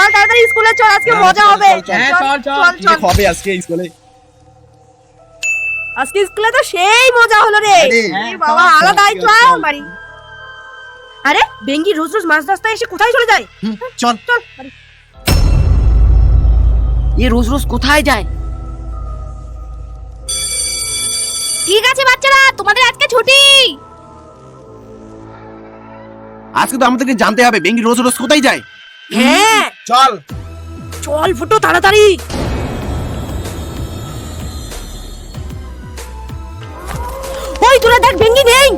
চল তাড়াতাড়ি স্কুলে চল আজকে হ্যাঁ, মজা হবে। চল, চল। হ্যাঁ, চল, চল। চল। কি হবে আজকে স্কুলে? আজকে স্কুলে তো সেই মজা হলো রে। বাবা আলাদাই চল। বাড়ি। আরে বেঙ্গি রোজ রোজ মাঝ রাস্তায় এসে কোথায় চলে যায়? চল। চল এ রোজ রোজ কোথায় যায়? ঠিক আছে বাচ্চারা তোমাদের আজকে ছুটি। আজকে তো আমাদেরকে জানতে হবে বেঙ্গি রোজ রোজ কোথায় যায়? হ্যাঁ। চল। চল ফুটো তাড়াতাড়ি। ওই তোরা দেখ ভেঙ্গি নেই।